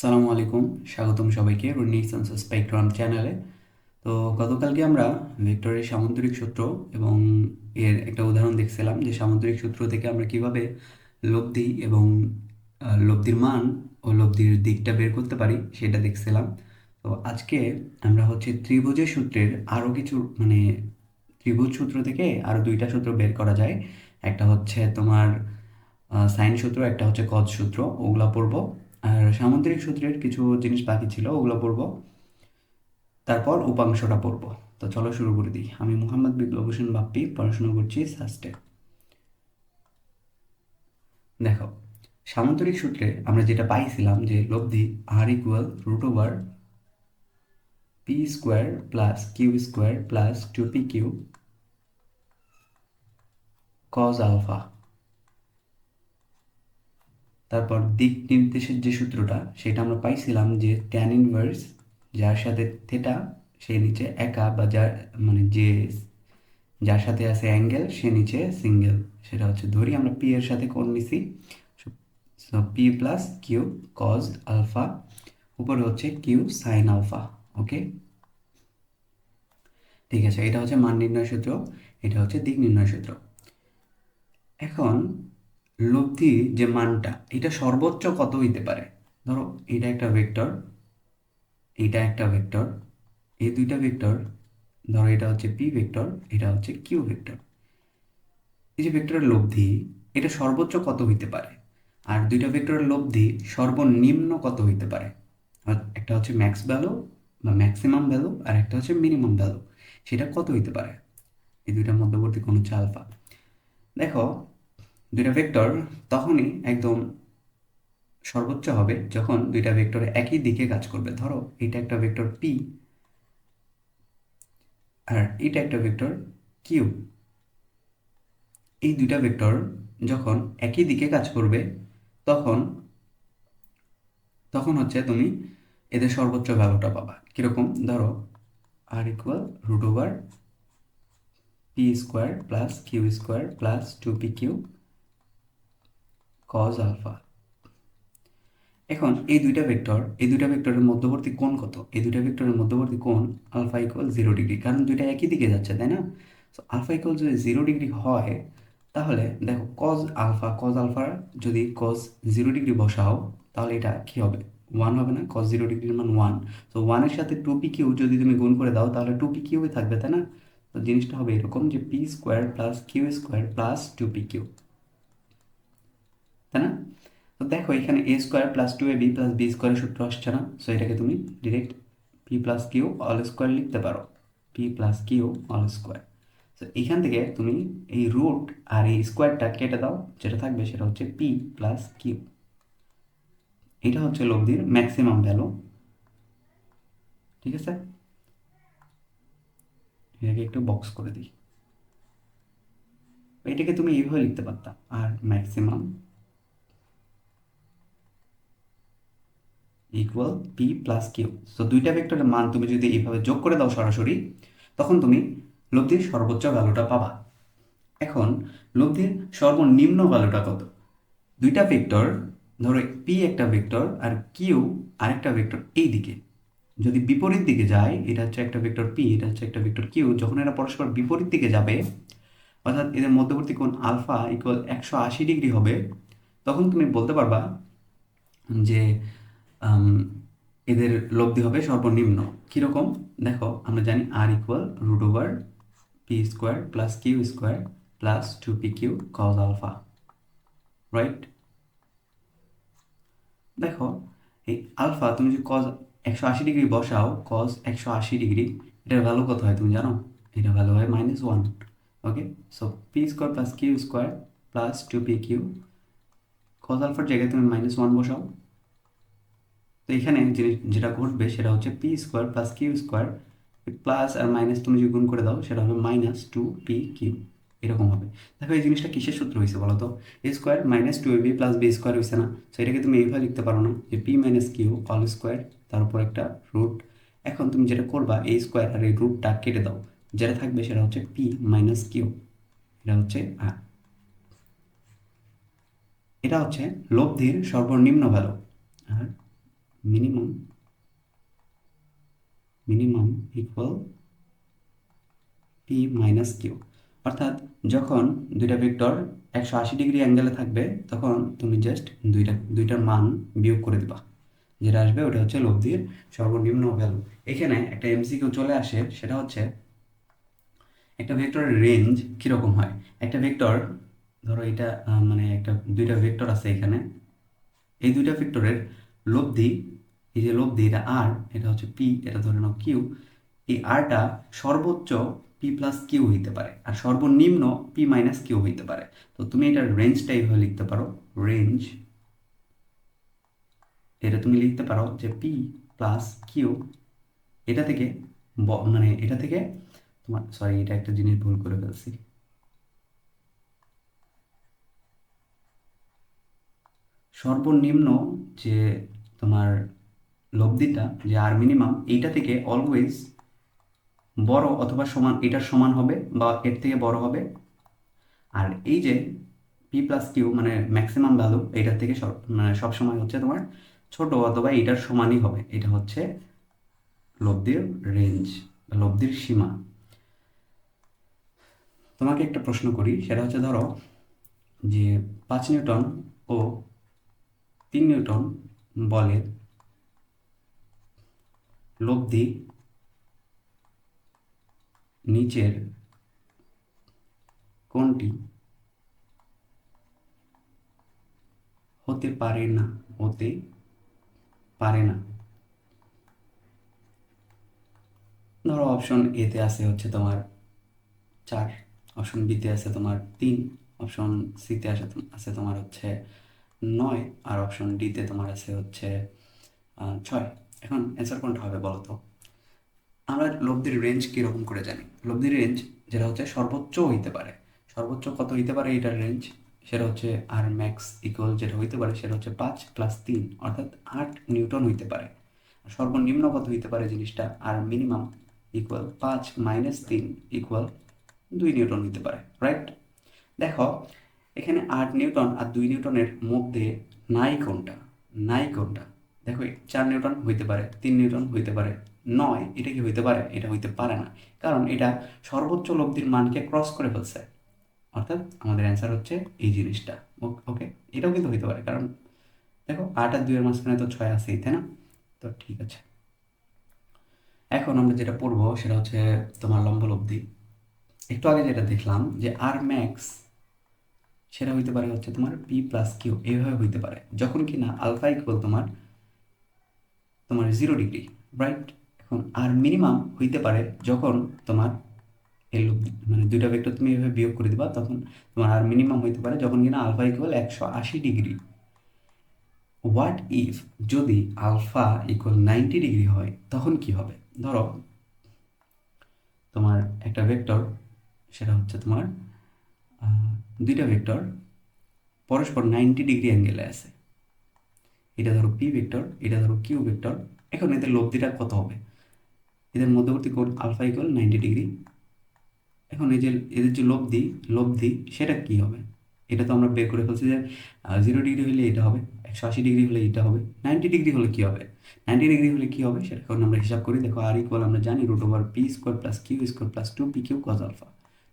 সালামু আলাইকুম, স্বাগতম সবাইকে রিনিসেন্স স্পেকট্রাম চ্যানেলে তো গতকালকে আমরা ভেক্টরের সামুদ্রিক সূত্র এবং এর একটা উদাহরণ দেখছিলাম যে সামুদ্রিক সূত্র থেকে আমরা কীভাবে লব্ধি এবং লব্ধির মান ও লব্ধির দিকটা বের করতে পারি সেটা দেখছিলাম। তো আজকে আমরা হচ্ছে ত্রিভুজের সূত্রের আরও কিছু মানে ত্রিভুজ সূত্র থেকে আরও দুইটা সূত্র বের করা যায়। একটা হচ্ছে তোমার সাইন সূত্র, একটা হচ্ছে কজ সূত্র, ওগুলা পড়ব। আর সামুদ্রিক সূত্রের কিছু জিনিস বাকি ছিল, ওগুলো পড়ব। তারপর উপাংশটা পড়ব। তো চলো শুরু করে দিই। আমি মোহাম্মদ বিপ্লব হোসেন বাপ্পি, পড়াশোনা করছি সাস্টে দেখো, সামুদ্রিক সূত্রে আমরা যেটা পাইছিলাম যে লব্ধি R equal root over P square plus Q square plus two P Q cos alpha তারপর দিক নির্দেশের যে সূত্রটা, সেটা আমরা পাইছিলাম যে ট্যান ইনভার্স যার সাথে থেটা সে নিচে একা বা যার মানে যে যার সাথে আছে অ্যাঙ্গেল সে নিচে সিঙ্গেল সেটা হচ্ছে ধরি, আমরা পি এর সাথে কোণ নিছি। P plus Q cos alpha উপরে হচ্ছে কিউ সাইন আলফা ওকে ঠিক আছে, এটা হচ্ছে মান নির্ণয় সূত্র, এটা হচ্ছে দিক নির্ণয় সূত্র। এখন লব্ধি যে মানটা, এটা সর্বোচ্চ কত হইতে পারে? ধরো, এটা একটা ভেক্টর, এটা একটা ভেক্টর এই দুইটা ভেক্টর, ধরো এটা হচ্ছে পি ভেক্টর, এটা হচ্ছে কিউ ভেক্টর। এই যে ভেক্টরের লব্ধি, এটা সর্বোচ্চ কত হইতে পারে? আর দুইটা ভেক্টরের লব্ধি সর্বনিম্ন কত হইতে পারে? একটা হচ্ছে ম্যাক্স ভ্যালু বা ম্যাক্সিমাম ভ্যালু, আর একটা হচ্ছে মিনিমাম ভ্যালু। সেটা কত হইতে পারে? এই দুইটার মধ্যবর্তী কোন হচ্ছে আলফা। দেখো দুইটা ভেক্টর তখনই একদম সর্বোচ্চ হবে যখন দুইটা ভেক্টর একই দিকে কাজ করবে। ধরো এটা একটা ভেক্টর পি আর এটা একটা ভেক্টর কিউ এই দুইটা ভেক্টর যখন একই দিকে কাজ করবে, তখন তখন হচ্ছে তুমি এদের সর্বোচ্চ ভ্যালুটা পাবা। কীরকম? ধরো R equal root over P square plus Q square plus two P Q cos alpha এখন এই দুইটা ভেক্টর এই দুইটা ভেক্টরের মধ্যবর্তী কোণ কত? এই দুইটা ভেক্টরের মধ্যবর্তী কোণ আলফা ইকুয়াল জিরো ডিগ্রি কারণ দুইটা একই দিকে যাচ্ছে, তাই না? সো আলফা ইকুয়াল যদি জিরো ডিগ্রি হয়, তাহলে দেখো কজ আলফা কজ আলফার যদি কজ জিরো ডিগ্রি বসাও, তাহলে এটা কি হবে? ওয়ান হবে না কজ জিরো ডিগ্রির মান ওয়ান তো ওয়ানের সাথে টু পি কিউ যদি তুমি গুণ করে দাও, তাহলে টু পি কিউই থাকবে, তাই না? তো জিনিসটা হবে এরকম যে P square plus Q square plus two P Q তাই না? তো দেখো, এখানে A square plus two A B plus B স্কোয়ারের সূত্র আসছে না? সো এটাকে তুমি direct P plus Q all square লিখতে পারো। P plus Q all square তো এখান থেকে তুমি এই রুট আর এই স্কোয়ারটা কেটে দাও। যেটা থাকবে সেটা হচ্ছে পি প্লাস কিউ এটা হচ্ছে লব্ধির ম্যাক্সিমাম ভ্যালু ঠিক আছে? এটাকে একটু বক্স করে দিই। এটাকে তুমি এইভাবে লিখতে পারতা। R maximum equal P plus Q so দুইটা ভেক্টরের মান তুমি যদি এইভাবে যোগ করে দাও সরাসরি, তখন তুমি লব্ধির সর্বোচ্চ ভ্যালুটা পাবা। এখন, লব্ধির সর্বনিম্ন ভ্যালুটা কত? দুইটা ভেক্টর ধরো পি একটা ভেক্টর আর কিউ আরেকটা ভেক্টর এই দিকে যদি বিপরীত দিকে যায়, এটা হচ্ছে একটা ভেক্টর পি এটা হচ্ছে একটা ভেক্টর কিউ যখন এরা পরস্পর বিপরীত দিকে যাবে, অর্থাৎ এদের মধ্যবর্তী কোণ আলফা ইকুয়াল একশো আশি ডিগ্রি হবে, তখন তুমি বলতে পারবা যে এদের লব্ধি হবে সর্বনিম্ন। কীরকম? দেখো, আমরা জানি R equal root over P square plus Q square plus two P Q cos alpha right দেখো, এই আলফা তুমি যদি কজ একশো আশি ডিগ্রি বসাও কজ একশো আশি ডিগ্রি এটার ভ্যালু কত হয় তুমি জানো? এটা ভ্যালু হয় minus one okay so P square plus Q square plus two P Q cos আলফার জায়গায় তুমি মাইনাস ওয়ান বসাও। তো এখানে যেটা ঘটবে সেটা হচ্ছে P square plus Q square plus আর মাইনাস তুমি যদি গুণ করে দাও, সেটা হবে মাইনাস টু পি কিউ এরকম হবে। দেখো এই জিনিসটা কিসের সূত্র হয়েছে বলো তো A square minus two A B plus B square হয়েছে না। সো এটাকে তুমি এইভাবে লিখতে পারো না যে P minus Q all square তার উপর একটা রুট এখন তুমি যেটা করবা এই স্কোয়ার আর এই রুটটা কেটে দাও। যেটা থাকবে সেটা হচ্ছে পি মাইনাস কিউ এটা হচ্ছে আর এটা হচ্ছে লব্ধির সর্বনিম্ন value R minimum minimum equal P minus Q অর্থাৎ যখন দুইটা ভেক্টর একশো আশি ডিগ্রি অ্যাঙ্গেলে থাকবে, তখন তুমি জাস্ট দুইটা দুইটার মান বিয়োগ করে দিবা। যেটা আসবে ওটা হচ্ছে লব্ধির সর্বনিম্ন ভ্যালু এখানে একটা এমসিকিউ চলে আসে, সেটা হচ্ছে একটা ভেক্টরের রেঞ্জ কীরকম হয়? একটা ভেক্টর ধরো এটা মানে একটা দুইটা ভেক্টর আছে এখানে। এই দুইটা ভেক্টরের লব্ধি এই যে লব্ধি এটা আর এটা হচ্ছে পি এটা ধরে নাও কিউ এই আরটা সর্বোচ্চ পি প্লাস কিউ হইতে পারে আর সর্বনিম্ন পি মাইনাস কিউ হইতে পারে। তো তুমি এটার রেঞ্জটা এইভাবে লিখতে পারো। রেঞ্জ এটা তুমি লিখতে পারো যে পি প্লাস কিউ এটা থেকে মানে এটা থেকে তোমার সরি এটা একটা জিনিস ভুল করে ফেলছি। সর্বনিম্ন যে তোমার লব্ধিটা যে আর মিনিমাম এইটা থেকে অলওয়েজ বড় অথবা সমান এটার সমান হবে বা এর থেকে বড় হবে। আর এই যে পি প্লাস কিউ মানে ম্যাক্সিমাম ভ্যালু এটার থেকে সব মানে সবসময় হচ্ছে তোমার ছোট অথবা এটার সমানই হবে। এটা হচ্ছে লব্ধির রেঞ্জ লব্ধির সীমা। তোমাকে একটা প্রশ্ন করি, সেটা হচ্ছে ধরো যে পাঁচ নিউটন ও তিন নিউটন বলের লব্ধি, নিচের কোনটি হতে পারে না, হতে পারে না। ধরো অপশন এতে আছে হচ্ছে তোমার চার অপশন বিতে আছে তোমার তিন অপশন সিতে আছে আছে তোমার হচ্ছে নয় আর অপশন ডিতে তোমার আছে হচ্ছে ছয়। এখন অ্যান্সার কোনটা হবে বলো তো? আমরা লব্ধির রেঞ্জ কীরকম করে জানি? লব্ধির রেঞ্জ যেটা হচ্ছে সর্বোচ্চ হইতে পারে। সর্বোচ্চ কত হইতে পারে এটার রেঞ্জ সেটা হচ্ছে আর ম্যাক্স ইকুয়াল যেটা হইতে পারে সেটা হচ্ছে পাঁচ প্লাস তিন, অর্থাৎ আট নিউটন হইতে পারে। সর্বনিম্ন কত হইতে পারে জিনিসটা? আর মিনিমাম ইকুয়াল পাঁচ মাইনাস তিন ইকুয়াল দুই নিউটন হইতে পারে রাইট দেখো এখানে আট নিউটন আর দুই নিউটনের মধ্যে নাই কোনটা? নাই কোনটা? দেখো চার নিউটন হইতে পারে, তিন নিউটন হইতে পারে, নয়, এটা কি হইতে পারে? এটা হইতে পারে না। কারণ এটা সর্বোচ্চ লব্ধির মানকে ক্রস করে ফেলছে। অর্থাৎ আমাদের অ্যান্সার হচ্ছে এই জিনিসটা। ওকে এটাও কিন্তু হইতে পারে। কারণ দেখো, আট আর দুইয়ের মাঝখানে তো ছয় আছেই, তাই না? তো ঠিক আছে। এখন আমরা যেটা পড়ব, সেটা হচ্ছে তোমার লম্বলব্ধি একটু আগে যেটা দেখলাম যে আর ম্যাক্স সেটা হইতে পারে হচ্ছে তোমার পি প্লাস কিউ এইভাবে হইতে পারে। যখন কি না আলফা ইকুয়াল তোমার তোমার জিরো ডিগ্রি রাইট এখন আর মিনিমাম হইতে পারে যখন তোমার এল মানে দুইটা ভেক্টর তুমি এভাবে বিয়োগ করে দিবা, তখন তোমার আর মিনিমাম হইতে পারে যখন কিনা আলফা ইকুয়াল একশো আশি ডিগ্রি হোয়াট ইফ যদি আলফা ইকুয়াল নাইনটি ডিগ্রি হয়, তখন কি হবে? ধরো, তোমার একটা ভেক্টর সেটা হচ্ছে তোমার দুইটা ভেক্টর পরস্পর নাইনটি ডিগ্রি অ্যাঙ্গেলে আছে। এটা ধরো পি ভেক্টর এটা ধরো কিউ ভেক্টর এখন এদের লব্ধিটা কত হবে? এদের মধ্যবর্তী কোণ আলফা ইকুয়াল নাইনটি ডিগ্রি এখন এই যে, এদের যে লব্ধি লব্ধি, সেটা কি হবে? এটা তো আমরা বের করে ফেলছি যে জিরো ডিগ্রি হলে এটা হবে, একশো আশি ডিগ্রি হলে এটা হবে। নাইনটি ডিগ্রি হলে কী হবে? নাইনটি ডিগ্রি হলে কী হবে? সেটা এখন আমরা হিসাব করি। দেখো আর ইকুয়াল আমরা জানি root over P square plus Q square plus two P Q cos alpha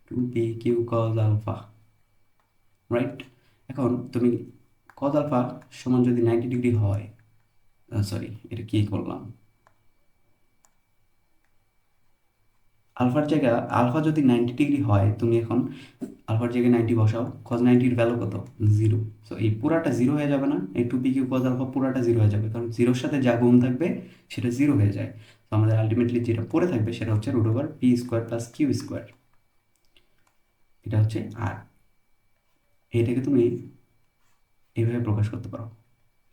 two P Q cos alpha right এখন তুমি কজ আলফা সমান যদি নাইনটি ডিগ্রি হয় সরি এটা কি করলাম? আলফার জায়গা, আলফা যদি নাইনটি ডিগ্রি হয়, তুমি এখন আলফার জায়গায় নাইনটি বসাও কজ নাইনটির ভ্যালু কত? জিরো সো এই পুরাটা জিরো হয়ে যাবে না, এই two P Q cos alpha পুরাটা জিরো হয়ে যাবে, কারণ জিরোর সাথে যা গুণ থাকবে, সেটা জিরো হয়ে যায়। তো আমাদের আলটিমেটলি যেটা পড়ে থাকবে, সেটা হচ্ছে root over P square plus Q square এটা হচ্ছে আর এটাকে তুমি এইভাবে প্রকাশ করতে পারো।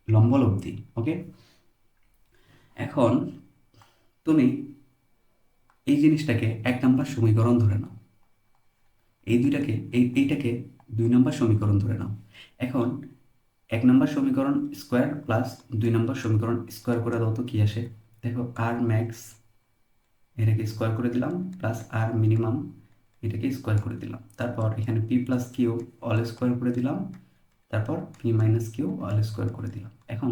লম্বলব্ধি ওকে এখন তুমি এই জিনিসটাকে এক নাম্বার সমীকরণ ধরে নাও। এই দুইটাকে, এই এইটাকে দুই নম্বর সমীকরণ ধরে নাও। এখন এক নম্বর সমীকরণ স্কোয়ার প্লাস দুই নম্বর সমীকরণ স্কোয়ার করে দাও তো কী আসে? দেখো আর ম্যাক্স এটাকে স্কোয়ার করে দিলাম প্লাস আর মিনিমাম এটাকে স্কোয়ার করে দিলাম। তারপর এখানে P plus Q all square করে দিলাম। তারপর P minus Q all square করে দিলাম। এখন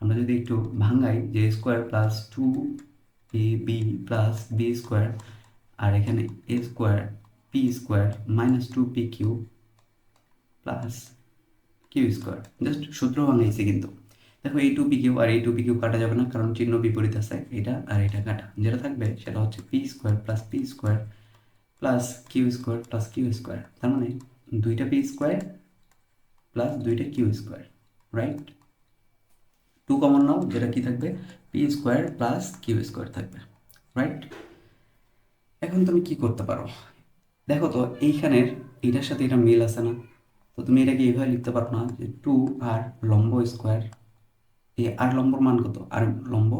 আমরা যদি একটু ভাঙাই যে square plus two A B plus B square আর এখানে A square P square minus two P Q plus Q square just সূত্র ভাঙাইছে কিন্তু। দেখো এই টু পি কিউ আর এই টু পি কিউ কাটা যাবে না, কারণ চিহ্ন বিপরীত আছে। এটা আর এটা কাটা। যেটা থাকবে সেটা হচ্ছে P square plus P square plus Q square plus Q square তার মানে দুইটা পি স্কোয়ার প্লাস দুইটা Q square right two common নাও যেটা কি থাকবে? P square plus Q square থাকবে রাইট এখন তুমি কি করতে পারো? দেখো তো এইখানের এটার সাথে এটা মিল আছে না। তো তুমি এটাকে এইভাবে লিখতে পারো না যে টু আর লম্ব স্কোয়ার এই আর লম্বর মান কত? আর লম্ব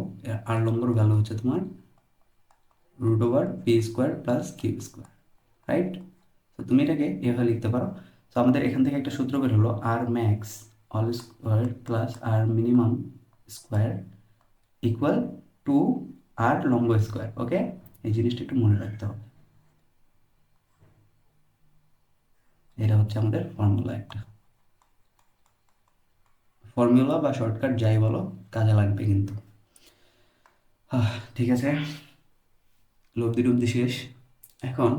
আর লম্বর ভ্যালু হচ্ছে তোমার root over P square plus Q square right তো তুমি এটাকে এভাবে লিখতে পারো। তো আমাদের এখান থেকে একটা সূত্র বের হলো R max all square plus R minimum square equal two R লম্ব স্কোয়ার ওকে এই জিনিসটা একটু মনে রাখতে হবে। এটা হচ্ছে আমাদের ফর্মুলা একটা। ফর্মুলা বা শর্টকাট যাই বলো, কাজে লাগবে কিন্তু। ঠিক আছে। লব্ধি টব্দি শেষ। এখন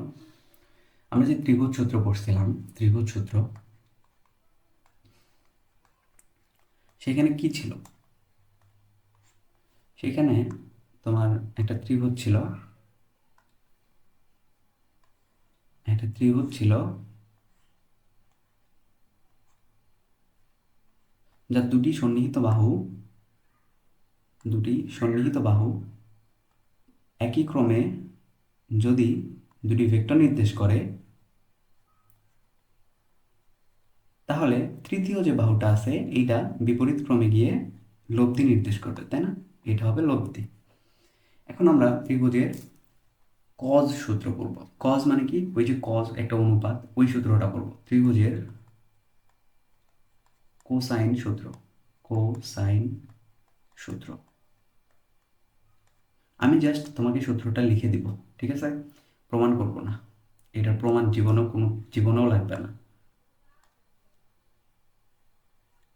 আমরা যে ত্রিভুজ সূত্র পড়ছিলাম, ত্রিভুজ সূত্র, সেখানে কি ছিল? সেখানে তোমার একটা ত্রিভুজ ছিল, একটা ত্রিভুজ ছিল যার দুটি সন্নিহিত বাহু, দুটি সন্নিহিত বাহু একই ক্রমে যদি দুটি ভেক্টর নির্দেশ করে তাহলে তৃতীয় যে বাহুটা আছে, এইটা বিপরীত ক্রমে গিয়ে লব্ধি নির্দেশ করবে, তাই না? এটা হবে লব্ধি। এখন আমরা ত্রিভুজের কজ সূত্র পড়ব। কজ মানে কি? ওই যে কজ একটা অনুপাত, ওই সূত্রটা পড়ব। ত্রিভুজের কোসাইন সূত্র কোসাইন সূত্র। আমি জাস্ট তোমাকে সূত্রটা লিখে দিব, ঠিক আছে? প্রমাণ করব না। এটার প্রমাণ জীবনেও কোনো, জীবনেও লাগবে না।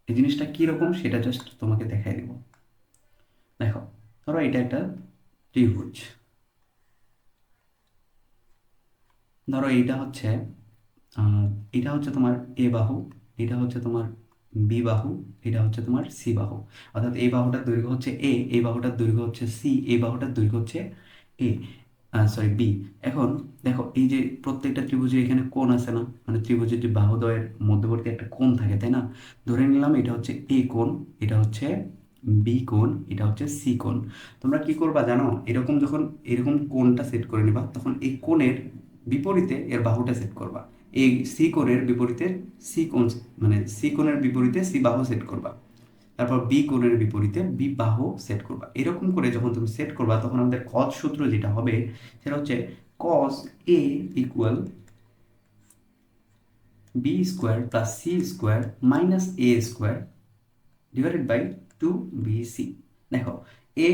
এই জিনিসটা কীরকম সেটা জাস্ট তোমাকে দেখাই দেব। দেখো, ধরো এটা একটা ত্রিভুজ। ধরো এইটা হচ্ছে এটা হচ্ছে তোমার এ বাহু এটা হচ্ছে তোমার বি বাহু এটা হচ্ছে তোমার সি বাহু। অর্থাৎ এই বাহুটার দৈর্ঘ্য হচ্ছে এ, এই বাহুটার দৈর্ঘ্য হচ্ছে সি, এই বাহুটার দৈর্ঘ্য হচ্ছে এ। সরি বি এখন দেখো, এই যে প্রত্যেকটা ত্রিভুজে এখানে কোণ আছে না মানে ত্রিভুজের যে বাহুদয়ের মধ্যবর্তী একটা কোণ থাকে, তাই না? ধরে নিলাম এটা হচ্ছে এ কোণ, এটা হচ্ছে বি কোণ, এটা হচ্ছে সি কোণ। তোমরা কি করবা জানো? এরকম যখন এরকম কোণটা সেট করে নিবা, তখন এই কোণের বিপরীতে এর বাহুটা সেট করবা। এই সি কোণের বিপরীতে সি কোণ মানে সি কোণের বিপরীতে সি বাহু সেট করবা। তারপর বি কোণের বিপরীতে বি বাহু সেট করবা। এরকম করে যখন তুমি সেট করবা, তখন আমাদের কজ সূত্র যেটা হবে, সেটা হচ্ছে cos A equal B square plus C square minus A square divided by two B C দেখো এ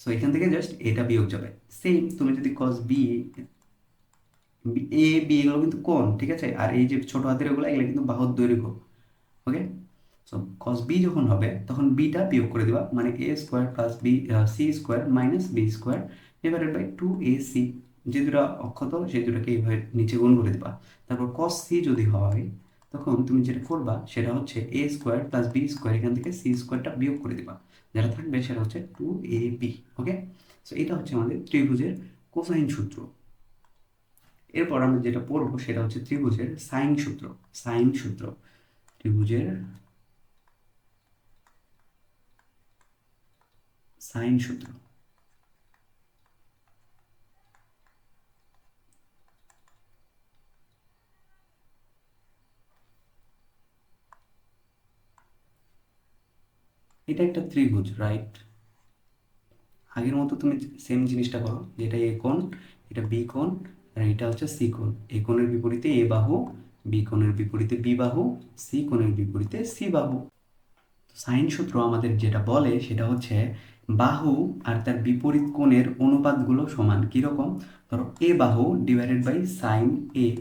সো এখান থেকে জাস্ট এটা বিয়োগ যাবে। সেম তুমি যদি কজ বি এ বি এগুলো কিন্তু কোন ঠিক আছে? আর এই যে ছোট হাতের এগুলো এগুলো কিন্তু বাহুর দৈর্ঘ্য ওকে সো কস বি যখন হবে, তখন বিটা বিয়োগ করে দেবা মানে A square plus B C square minus B square divided by two A C যে দুটা অক্ষত সেই দুটাকে এইভাবে নিচে গুণ করে দেবা। তারপর কস সি যদি হয়, তখন তুমি যেটা করবা, সেটা হচ্ছে A square plus B square এখান থেকে সি স্কোয়ারটা বিয়োগ করে দেবা। যেটা থাকবে সেটা হচ্ছে two A B okay so এটা হচ্ছে আমাদের ত্রিভুজের কোসাইন সূত্র। এরপর আমরা যেটা পড়ব, সেটা হচ্ছে ত্রিভুজের সাইন সূত্র। সাইন সূত্র, ত্রিভুজের সাইন সূত্র। এটা একটা ত্রিভুজ রাইট আগের মতো তুমি সেম জিনিসটা করো, যেটা এ কোণ, এটা বি কোণ, আর এটা হচ্ছে সি কোণ। এ কোণের বিপরীতে এ বাহু বি কোণের বিপরীতে বি বাহু সি কোণের বিপরীতে সি বাহু। সাইন সূত্র আমাদের যেটা বলে, সেটা হচ্ছে বাহু আর তার বিপরীত কোণের অনুপাতগুলো সমান কীরকম? ধরো, এ বাহু divided by sine A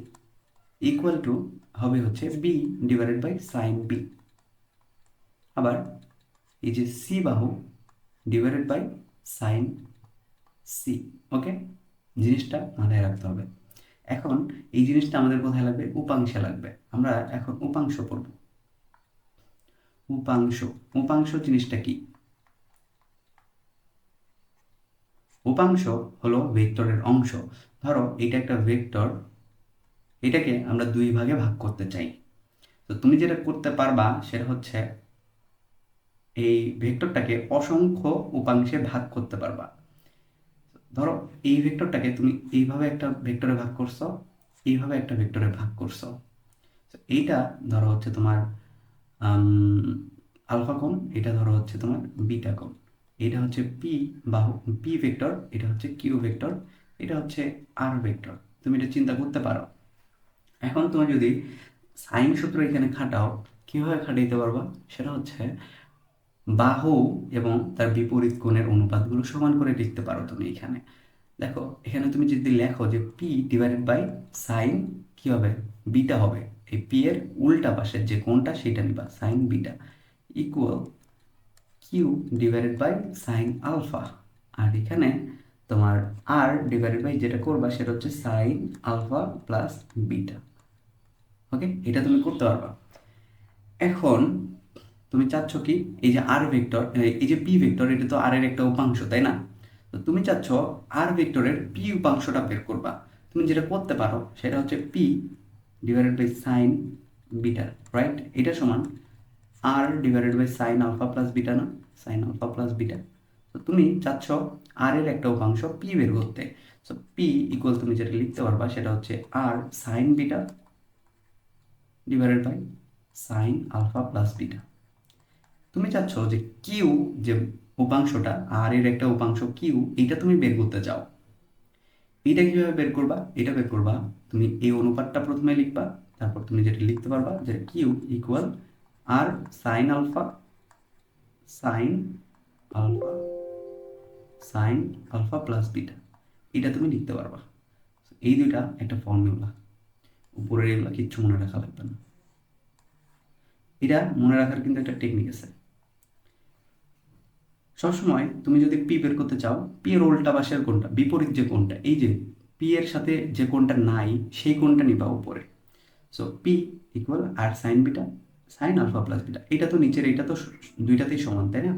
equal to হবে হচ্ছে B divided by sine B আবার এই যে সি বাহু divided by sine C okay জিনিসটা মাথায় রাখতে হবে। এখন এই জিনিসটা আমাদের কোথায় লাগবে? উপাংশে লাগবে। আমরা এখন উপাংশ পড়ব। উপাংশ। উপাংশ জিনিসটা কি? উপাংশ হলো ভেক্টরের অংশ। ধরো এটা একটা ভেক্টর, এটাকে আমরা দুই ভাগে ভাগ করতে চাই। তো তুমি যেটা করতে পারবা সেটা হচ্ছে এই ভেক্টরটাকে অসংখ্য উপাংশে ভাগ করতে পারবা। ধরো এই ভেক্টরটাকে তুমি এইভাবে একটা ভেক্টরে ভাগ করছ, এইভাবে একটা ভেক্টরে ভাগ করছ। এইটা ধরো হচ্ছে তোমার আলফা কোণ, এটা ধরো হচ্ছে তোমার বিটা কোণ। এটা হচ্ছে পি বাহু পি ভেক্টর এটা হচ্ছে কিউ ভেক্টর এটা হচ্ছে আর ভেক্টর তুমি এটা চিন্তা করতে পারো। এখন তোমার যদি সাইন সূত্র এখানে খাটাও, কীভাবে খাটাইতে পারবা? সেটা হচ্ছে বাহু এবং তার বিপরীত কোণের অনুপাতগুলো সমান করে লিখতে পারো তুমি এখানে। দেখো, এখানে তুমি যদি লেখো যে পি ডিভাইডেড বাই সাইন কী হবে বিটা হবে। এই পি এর উল্টা পাশের যে কোণটা, সেটা নিবা। Sine beta equal Q divided by sine alpha আর এখানে তোমার আর ডিভাইডেড বাই যেটা করবা সেটা হচ্ছে sine alpha plus beta okay এটা তুমি করতে পারবা। এখন তুমি চাচ্ছ কি? এই যে আর ভেক্টর এই যে পি ভেক্টর এটা তো আর এর একটা উপাংশ, তাই না? তো তুমি চাচ্ছ আর ভেক্টরের পি উপাংশটা বের করবা। তুমি যেটা করতে পারো সেটা হচ্ছে P divided by sine beta right এটা সমান R divided by sine alpha plus beta না? সাইন আলফা প্লাস বিটা তো তুমি চাচ্ছ আর এর একটা উপাংশ পি বের করতে। সো পি ইকুয়াল তুমি যেটা লিখতে পারবা সেটা হচ্ছে R sine beta divided by sine alpha plus beta তুমি চাচ্ছ যে কিউ যে উপাংশটা আর এর একটা উপাংশ কিউ এইটা তুমি বের করতে চাও। এটা কীভাবে বের করবা? এটা বের করবা, তুমি এই অনুপাতটা প্রথমে লিখবা, তারপর তুমি যেটা লিখতে পারবা যে Q equal R sine alpha sine alpha sine alpha plus beta এটা তুমি লিখতে পারবা। এই দুইটা একটা ফর্মুলা উপরের এগুলো কিচ্ছু মনে রাখা লাগবে না। এটা মনে রাখার কিন্তু একটা টেকনিক আছে। সবসময় তুমি যদি পি বের করতে চাও পি এর উল্টা পাশের কোনটা বিপরীত যে কোনটা এই যে পি এর সাথে যে কোনটা নাই, সেই কোনটা নিবা উপরে। So P equal R sine beta sine alpha plus beta এটা তো নিচের, এটা তো দুইটাতেই সমান, তাই না?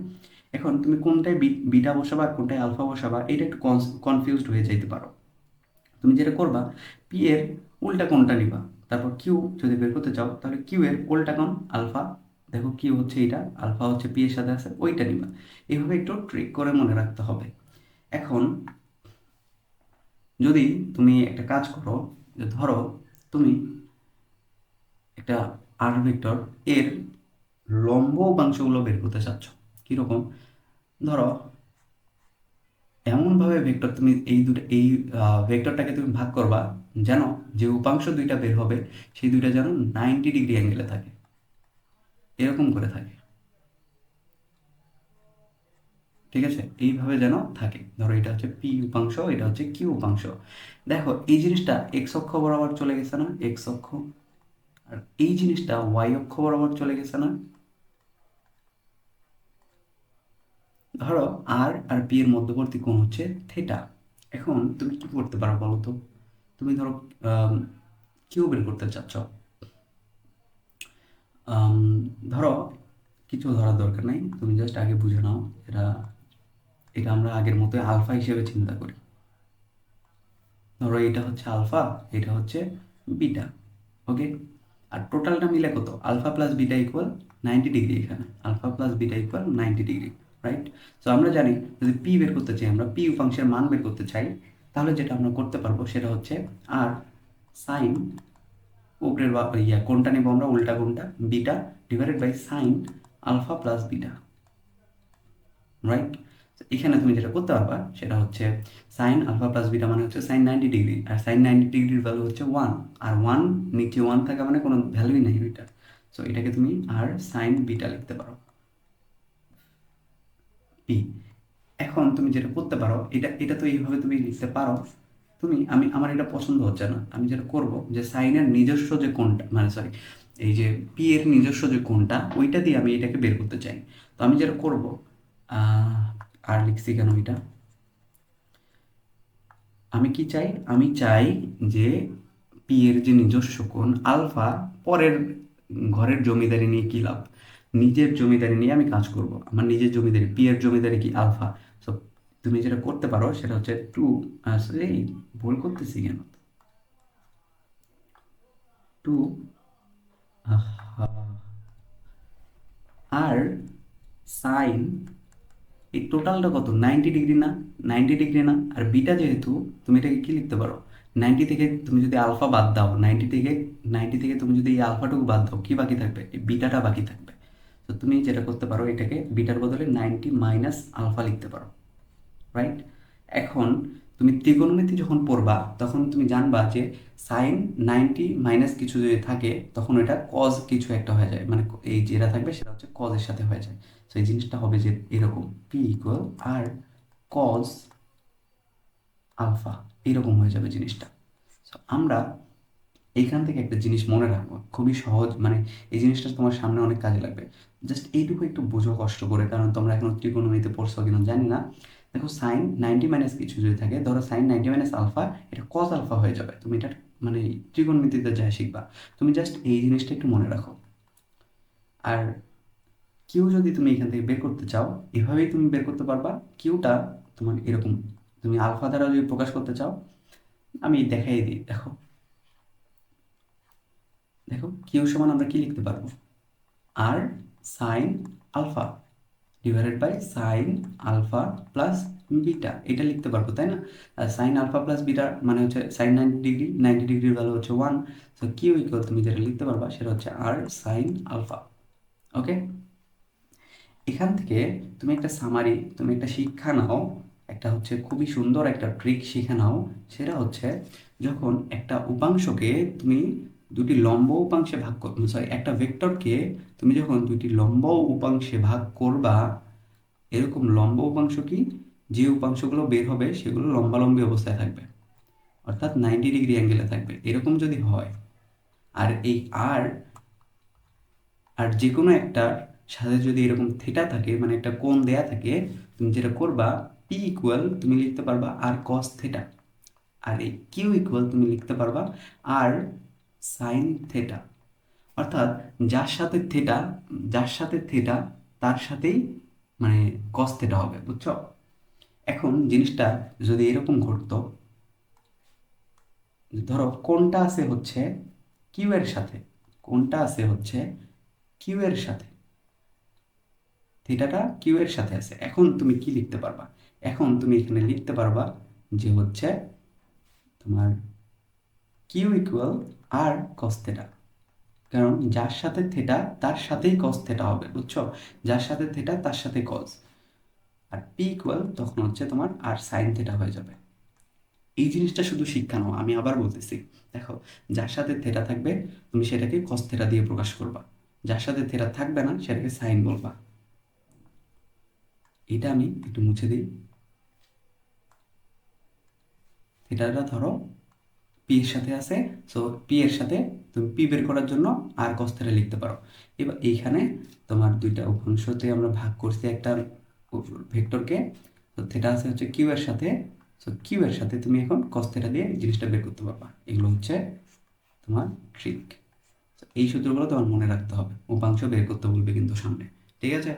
এখন তুমি কোনটায় বিটা বসাবা কোনটায় আলফা বসাবা, এটা একটু কনফিউজড হয়ে যাইতে পারো। তুমি যেটা করবা পি এর উল্টা কোনটা নিবা, তারপর কিউ যদি বের করতে চাও, তাহলে কিউ এর উল্টা কোন আলফা দেখো কিউ হচ্ছে এটা আলফা হচ্ছে পি এর সাথে আছে, ওইটা নিবা। এইভাবে একটু ট্রিক করে মনে রাখতে হবে। এখন, যদি তুমি একটা কাজ করো ধরো তুমি একটা আর ভেক্টর এর লম্ব উপাংশগুলো বের করতে চাচ্ছ। কীরকম? ধরো, এমনভাবে ভেক্টর তুমি এই দুটো, এই ভেক্টরটাকে তুমি ভাগ করবা যেন যে উপাংশ দুইটা বের হবে, সেই দুইটা যেন নাইনটি ডিগ্রি অ্যাঙ্গেলে থাকে। এরকম করে থাকে। ঠিক আছে? এইভাবে যেন থাকে। ধরো, এটা হচ্ছে পি উপাংশ, এটা হচ্ছে কিউ উপাংশ। দেখো, এই জিনিসটা এক্স অক্ষ বরাবর চলে গেছে না? এক্স অক্ষ আর এই জিনিসটা ওয়াই অক্ষ বরাবর চলে গেছে না? ধরো আর আর পি এর মধ্যবর্তী কোণ হচ্ছে থেটা এখন তুমি কি করতে পারো বলো তো? তুমি ধরো কিউ বের করতে চাচ্ছ। ধরো, কিছু ধরার দরকার নাই। তুমি জাস্ট আগে বুঝে নাও, এটা এটা আমরা আগের মতো আলফা হিসেবে চিন্তা করি। ধরো এটা হচ্ছে আলফা এটা হচ্ছে বিটা ওকে আর টোটালটা মিলে কত? Alpha plus beta equal ninety degree এখানে। Alpha plus beta equal ninety degree right so আমরা জানি যদি পি বের করতে চাই, আমরা পি উপাংশের মান বের করতে চাই, তাহলে যেটা আমরা করতে পারব সেটা হচ্ছে আর সাইন উপরের ইয়া কোনটা নেব আমরা? উল্টা কোনটা? Beta divided by sine alpha plus beta right এখানে তুমি যেটা করতে পারবা, সেটা হচ্ছে সাইন আলফা প্লাস বিটা মানে হচ্ছে সাইন নাইনটি ডিগ্রি আর সাইন নাইনটি ডিগ্রির ভ্যালু হচ্ছে ওয়ান আর ওয়ান নিচে ওয়ান থাকা মানে কোনো ভ্যালুই নেই ওইটার সো এটাকে তুমি আর সাইন বিটা লিখতে পারো। পি এখন তুমি যেটা করতে পারো, এটা এটা তো এইভাবে তুমি লিখতে পারো, তুমি, আমি, আমার এটা পছন্দ হচ্ছে না, আমি যেটা করব যে সাইনের নিজস্ব যে কোনটা মানে সরি এই যে পি এর নিজস্ব যে কোনটা ওইটা দিয়ে আমি এটাকে বের করতে চাই। তো আমি যেটা করব আর লিখছি কেন এটা? আমি কি চাই? আমি চাই যে পি এর যে নিজস্ব কোণ, আলফা পরের ঘরের জমিদারি নিয়ে কী লাভ? নিজের জমিদারি নিয়ে আমি কাজ করব। আমার নিজের জমিদারি পি এর জমিদারি কি আলফা? সো তুমি যেটা করতে পারো সেটা হচ্ছে টু আসলে ভুল করতেছি কেন? টু আর সাইন এই টোটালটা কত? নাইনটি ডিগ্রি না? নাইনটি ডিগ্রি না? আর বিটা যেহেতু, তুমি এটাকে কী লিখতে পারো? নাইনটি থেকে তুমি যদি আলফা বাদ দাও নাইনটি থেকে নাইনটি থেকে তুমি যদি এই আলফাটুকু বাদ দাও, কি বাকি থাকবে? এই বিটাটা বাকি থাকবে। তো তুমি যেটা করতে পারো, এটাকে বিটার বদলে নাইনটি মাইনাস আলফা লিখতে পারো। রাইট এখন তুমি ত্রিকোণমিতি যখন পড়বা, তখন তুমি জানবা যে সাইন নাইনটি মাইনাস কিছু যদি থাকে, তখন এটা কজ কিছু একটা হয়ে যায়। মানে এই যেটা থাকবে, সেটা হচ্ছে কজের সাথে হয়ে যায়। তো এই জিনিসটা হবে যে এরকম P equal R cos alpha এরকম হয়ে যাবে জিনিসটা। সো আমরা এইখান থেকে একটা জিনিস মনে রাখব, খুবই সহজ মানে এই জিনিসটা তোমার সামনে অনেক কাজে লাগবে। জাস্ট এইটুকু একটু বোঝো কষ্ট করে, কারণ তোমরা এখন ত্রিকোণমিতি পড়ছো কিনা জানি না। দেখো সাইন নাইনটি মাইনাস কিছু যদি থাকে, ধরো সাইন নাইনটি মাইনাস আলফা এটা কজ আলফা হয়ে যাবে। তুমি এটা মানে ত্রিকোণমিতিতে যা শিখবা। তুমি জাস্ট এই জিনিসটা একটু মনে রাখো। আর কিউ যদি তুমি এখান থেকে বের করতে চাও, এভাবেই তুমি বের করতে পারবা। কিউটা তোমার এরকম তুমি আলফা দ্বারা যদি প্রকাশ করতে চাও, আমি দেখাই দিই, দেখো। দেখো, কিউ সমান আমরা কি লিখতে পারব? R sine alpha divided by sine alpha plus beta, এটা লিখতে পারব, তাই না? আর সাইন আলফা প্লাস বিটা মানে হচ্ছে সাইন নাইনটি ডিগ্রি, নাইনটি ডিগ্রির ভ্যালু হচ্ছে ওয়ান। সো কিউ ইকুয়াল তুমি যেটা লিখতে পারবা, সেটা হচ্ছে আর সাইন আলফা ওকে এখান থেকে তুমি একটা সামারি তুমি একটা শিক্ষা নাও, একটা হচ্ছে খুবই সুন্দর একটা ট্রিক শিখে নাও, সেটা হচ্ছে যখন একটা উপাংশকে তুমি দুটি লম্ব উপাংশে ভাগ কর সরি একটা ভেক্টরকে তুমি যখন দুটি লম্ব উপাংশে ভাগ করবা, এরকম লম্ব উপাংশ কি? যে উপাংশগুলো বের হবে সেগুলো লম্বালম্বী অবস্থায় থাকবে, অর্থাৎ নাইনটি ডিগ্রি অ্যাঙ্গেলে থাকবে, এরকম যদি হয়, আর এই আর আর যে কোনো একটার সাথে যদি এরকম থেটা থাকে মানে একটা কোণ দেয়া থাকে, তুমি যেটা করবা পি ইকুয়াল তুমি লিখতে পারবা আর কস থেটা আর এই কিউ ইকুয়াল তুমি লিখতে পারবা আর সাইন থেটা অর্থাৎ যার সাথে থেটা যার সাথে থেটা তার সাথেই মানে কস থেটা হবে, বুঝছ? এখন জিনিসটা যদি এরকম ঘটতো, ধরো কোনটা আছে হচ্ছে কিউ এর সাথে কোনটা আছে হচ্ছে কিউ এর সাথে। থিটাটা কিউ এর সাথে আছে। এখন তুমি কি লিখতে পারবা? এখন তুমি এখানে লিখতে পারবা যে হচ্ছে তোমার Q equal R cos theta কারণ যার সাথে থেটা তার সাথেই কস থেটা হবে, বুঝছ? যার সাথে থেটা তার সাথে কস আর পি ইকুয়াল তখন হচ্ছে তোমার আর সাইন থেটা হয়ে যাবে। এই জিনিসটা শুধু শিক্ষা নাও, আমি আবার বলতেছি। দেখো, যার সাথে থেটা থাকবে, তুমি সেটাকে কস থেটা দিয়ে প্রকাশ করবা। যার সাথে থেটা থাকবে না, সেটাকে সাইন বলবা। এটা আমি একটু মুছে দিই। থেটাটা ধরো পি এর সাথে আছে সো পি এর সাথে তুমি পি বের করার জন্য আর কস থেটা লিখতে পারো। এবার এইখানে তোমার দুইটা উপাংশতে আমরা ভাগ করছি একটা ভেক্টরকে, তো থেটা আছে হচ্ছে কিউ এর সাথে সো কিউ এর সাথে তুমি এখন কস থেটা দিয়ে জিনিসটা বের করতে পারবা। এগুলো হচ্ছে তোমার ট্রিক এই সূত্রগুলো তোমার মনে রাখতে হবে, উপাংশ বের করতে বলবে কিন্তু সামনে, ঠিক আছে?